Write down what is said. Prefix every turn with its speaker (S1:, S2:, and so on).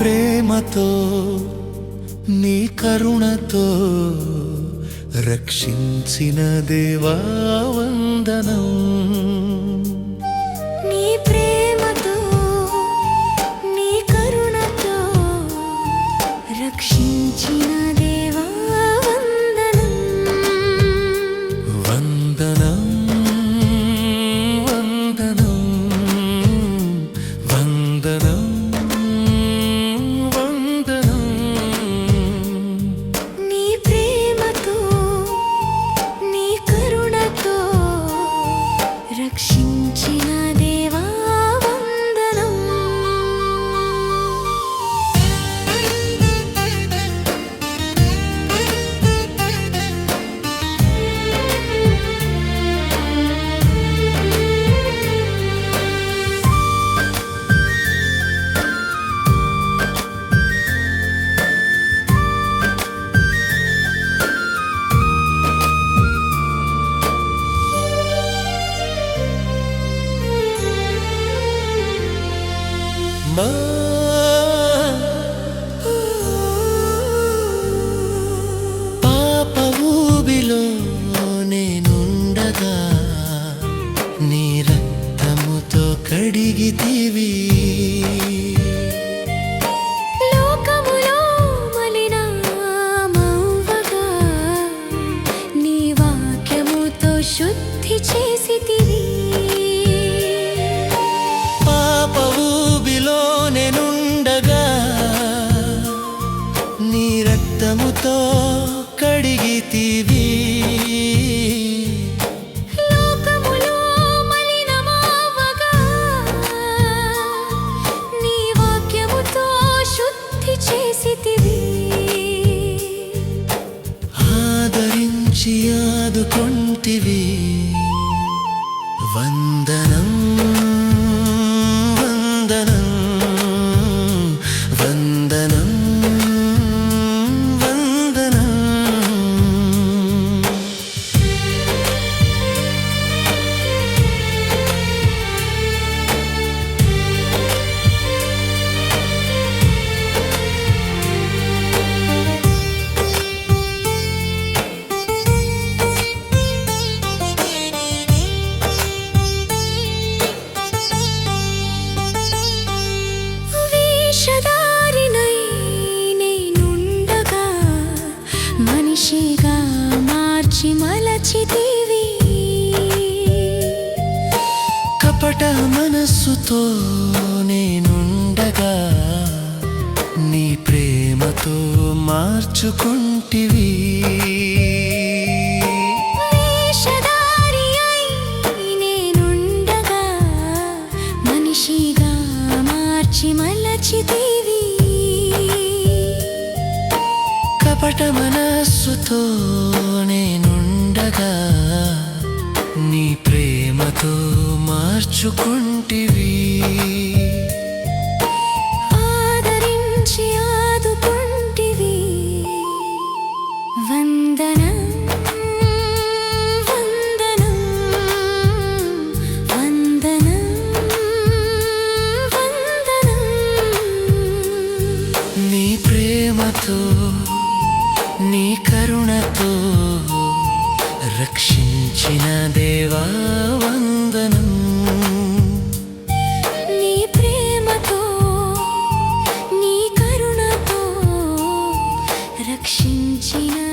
S1: ప్రేమతో నీ కరుణతో రక్షించిన దేవా పాప ఊబిలో నేనుండగా నీ రక్తముతో కడిగితివి.
S2: శుద్ధి చేసితివి.
S1: పాప ఆదుకొంటివి వందనం కపట మనస్సుతో నేనుండగా నీ ప్రేమతో మార్చుకుంటివి.
S2: మనిషిగా మార్చి మలచితివి.
S1: కపట మనస్సుతో నేనుండగా మార్చుకుంటివి
S2: ఆదరించి ఆదుకుంటివి. వందనం వందనం వందనం వందనం.
S1: నీ ప్రేమతో నీ కరుణతో రక్షించిన దేవా
S2: రక్షించిన